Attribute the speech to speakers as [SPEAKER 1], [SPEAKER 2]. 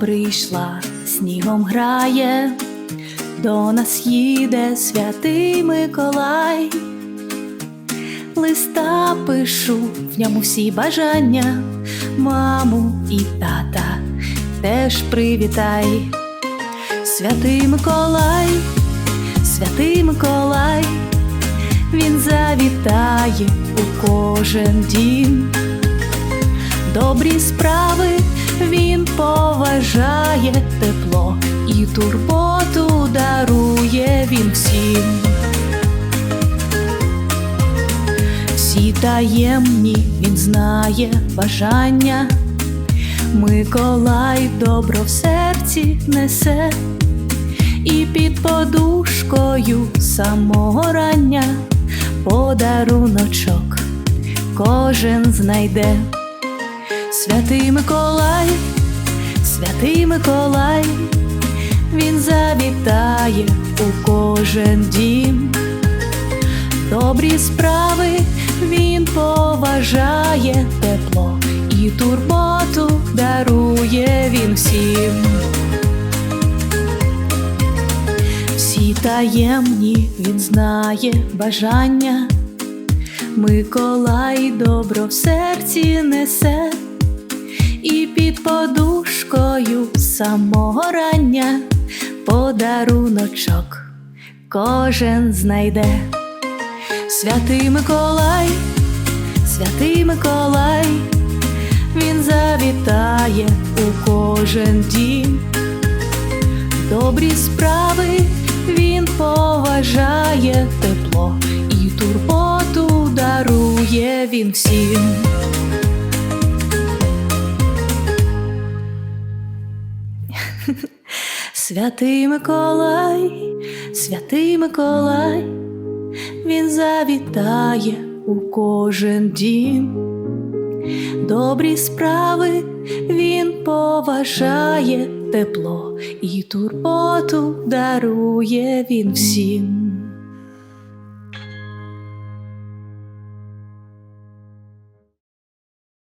[SPEAKER 1] прийшла, снігом грає, до нас їде святий Миколай. Листа пишу, в ньому всі бажання, маму і тата теж привітай. Святий Миколай, святий Миколай, він завітає у кожен дім. Добрі справи він поважає тепло і турботу дарує він всім. Всі таємні він знає бажання. Миколай добро в серці несе, і під подушкою самого рання подаруночок кожен знайде. Святий Миколай, святий Миколай, він завітає у кожен дім. Добрі справи він поважає тепло і турботу дарує він всім. Всі таємні він знає бажання. Миколай добро в серці несе, під подушкою самого рання подаруночок кожен знайде. Святий Миколай, святий Миколай, він завітає у кожен дім. Добрі справи він поважає тепло і турботу дарує він всім. Святий Миколай, святий Миколай, він завітає у кожен дім. Добрі справи він поважає тепло і турботу дарує він всім.